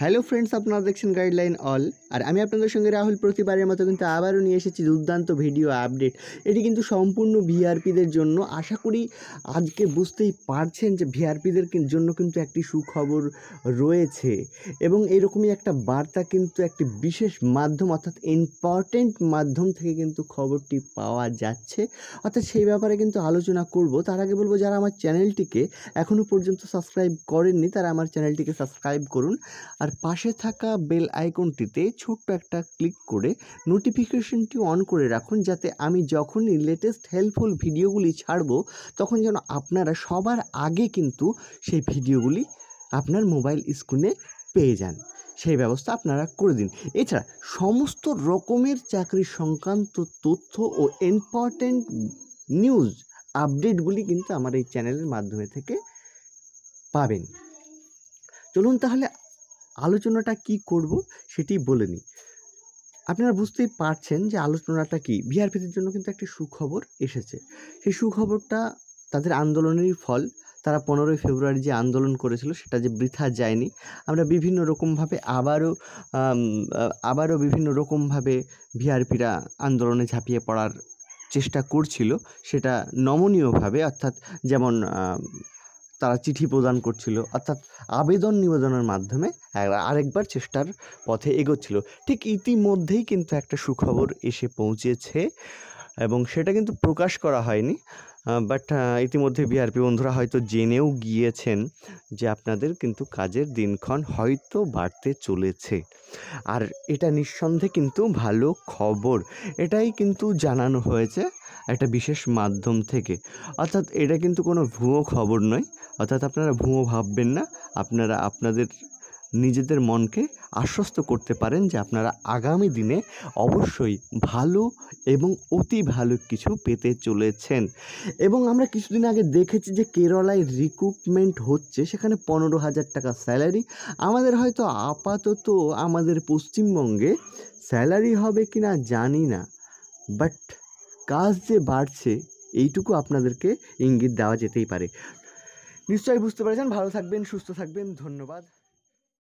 Hello friends আপনারা দেখছেন guideline all আর আমি আপনাদের সঙ্গে রাহুল প্রতিবারের মতো কিন্তু আবারও নিয়ে এসেছি দুর্দান্ত ভিডিও আপডেট। এটি কিন্তু সম্পূর্ণ ভিআরপিদের জন্য। আশা করি আজকে বুঝতেই পারছেন যে ভিআরপিদের জন্য কিন্তু একটি সুখবর রয়েছে। এবং এরকমই একটা বার্তা কিন্তু একটি বিশেষ মাধ্যম অর্থাৎ ইম্পর্টেন্ট মাধ্যম থেকে কিন্তু খবরটি পাওয়া যাচ্ছে। অর্থাৎ সেই ব্যাপারে কিন্তু আলোচনা করব। তার আগে বলব, যারা আমার চ্যানেলটিকে এখনও পর্যন্ত সাবস্ক্রাইব করেননি, তারা আমার চ্যানেলটিকে সাবস্ক্রাইব করুন। আর পাশে থাকা বেল আইকনটিতে ছোট্ট একটা ক্লিক করে নোটিফিকেশনটি অন করে রাখুন যাতে আমি যখনই লেটেস্ট হেল্পফুল ভিডিওগুলি ছাড়বো, তখন যেন আপনারা সবার আগে কিন্তু সেই ভিডিওগুলি আপনার মোবাইল স্ক্রিনে পেয়ে যান। সেই ব্যবস্থা আপনারা করে দিন। এছাড়া সমস্ত রকমের চাকরি সংক্রান্ত তথ্য ও ইম্পর্ট্যান্ট নিউজ আপডেটগুলি কিন্তু আমার এই চ্যানেলের মাধ্যমে থেকে পাবেন। চলুন তাহলে আলোচনাটা কি করব সেটি বলে নিই। আপনারা বুঝতেই পারছেন যে আলোচনাটা কি। বিআরপিদের জন্য কিন্তু একটি সুখবর এসেছে। সেই সুখবরটা তাদের আন্দোলনেরই ফল। তারা পনেরোই ফেব্রুয়ারি যে আন্দোলন করেছিল সেটা যে বৃথা যায়নি। আমরা বিভিন্ন রকমভাবে আবারও আবারও বিভিন্ন রকমভাবে ভিআরপিরা আন্দোলনে ঝাঁপিয়ে পড়ার চেষ্টা করছিল। সেটা নমনীয়ভাবে অর্থাৎ যেমন তারা চিঠি প্রদান করছিল, অর্থাৎ আবেদন নিবেদনের মাধ্যমে আরেকবার চেষ্টার পথে এগোচ্ছিল। ঠিক ইতিমধ্যেই কিন্তু একটা সুখবর এসে পৌঁছেছে এবং সেটা কিন্তু প্রকাশ করা হয়নি বাট ইতিমধ্যে বিআরপি বন্ধুরা হয়তো জেনেও গিয়েছেন যে আপনাদের কিন্তু কাজের দিনক্ষণ হয়তো বাড়তে চলেছে। আর এটা নিঃসন্দেহে কিন্তু ভালো খবর। এটাই কিন্তু জানানো হয়েছে একটা বিশেষ মাধ্যম থেকে। অর্থাৎ এটা কিন্তু কোনো ভুয়ো খবর নয়। অর্থাৎ আপনারা ভুয়ো ভাববেন না। আপনারা আপনাদের নিজেদের মনকে আশ্বস্ত করতে পারেন যে আপনারা আগামী দিনে অবশ্যই ভালো এবং অতি ভালো কিছু পেতে চলেছেন। এবং আমরা কিছুদিন আগে দেখেছি যে কেরলায় রিক্রুটমেন্ট হচ্ছে, সেখানে পনেরো হাজার টাকা স্যালারি আমাদের হয়তো আপাতত আমাদের পশ্চিমবঙ্গে স্যালারি হবে কি না জানি না। বাট কাজ যে বাড়ছে, এইটুকু আপনাদেরকে ইঙ্গিত দেওয়া যেতেই পারে। নিশ্চয়ই বুঝতে পেরেছেন। ভালো থাকবেন, সুস্থ থাকবেন। ধন্যবাদ।